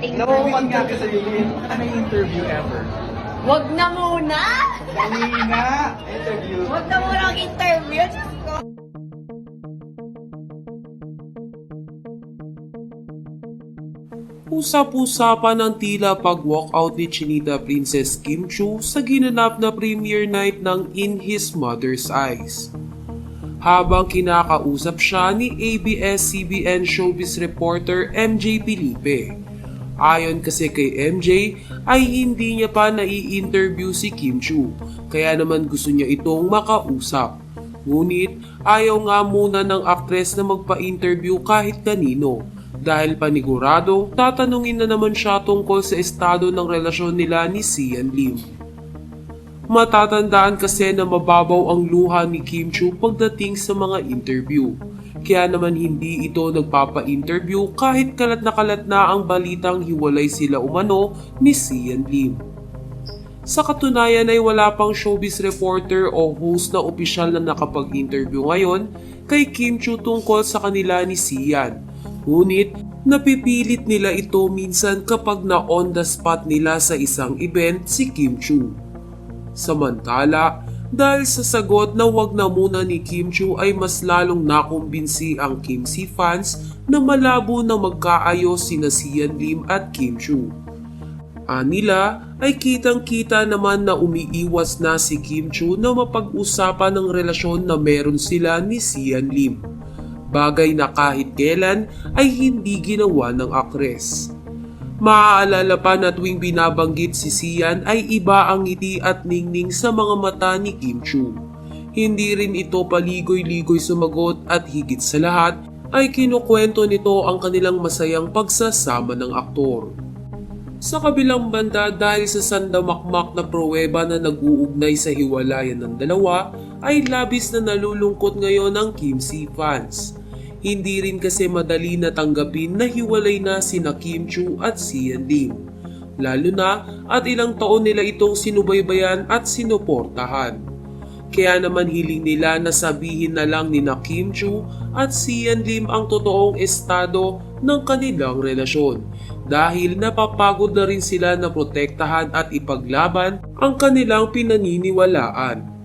Nakukuhan ka kasi yun. Ano yung interview ever? Wag na muna! Dali nga! Interview. Wag na muna ang interview. Diyos ko. Usap-usapan ang tila pag-walkout ni Chinita Princess Kim Chu sa ginanap na premiere night ng In His Mother's Eyes. Habang kinakausap siya ni ABS-CBN showbiz reporter MJ Felipe. Ayon kasi kay MJ ay hindi niya pa nai-interview si Kim Chu kaya naman gusto niya itong makausap. Ngunit ayaw nga muna ng aktres na magpa-interview kahit kanino dahil panigurado tatanungin na naman siya tungkol sa estado ng relasyon nila ni Sian Lim. Matatandaan kasi na mababaw ang luha ni Kim Chu pagdating sa mga interview. Kaya naman hindi ito nagpapa-interview kahit kalat na kalat na ang balitang hiwalay sila umano ni Sian Lim. Sa katunayan ay wala pang showbiz reporter o host na opisyal na nakapag-interview ngayon kay Kim Chu tungkol sa kanila ni Sian. Ngunit napipilit nila ito minsan kapag na on the spot nila sa isang event si Kim Chu. Samantala, dahil sa sagot na wag na muna ni Kim Chu ay mas lalong nakumbinsi ang Kim C fans na malabo na magkaayos sina Sian Lim at Kim Chu. Anila ay kitang-kita naman na umiiwas na si Kim Chu na mapag-usapan ng relasyon na meron sila ni Sian Lim. Bagay na kahit kailan ay hindi ginawa ng aktres. Maaalala pa na tuwing binabanggit si Sian ay iba ang ngiti at ningning sa mga mata ni Kim Chu. Hindi rin ito paligoy-ligoy sumagot at higit sa lahat ay kinukwento nito ang kanilang masayang pagsasama ng aktor. Sa kabilang banda dahil sa sandamakmak na pruweba na nag-uugnay sa hiwalayan ng dalawa ay labis na nalulungkot ngayon ang Kim C fans. Hindi rin kasi madali na tanggapin na hiwalay na sina Kim Chu at Sian Lim. Lalo na at ilang taon nila itong sinubaybayan at sinuportahan. Kaya naman hiling nila na sabihin na lang ni na Kim Chu at Sian Lim ang totoong estado ng kanilang relasyon dahil napapagod na rin sila na protektahan at ipaglaban ang kanilang pinaniniwalaan.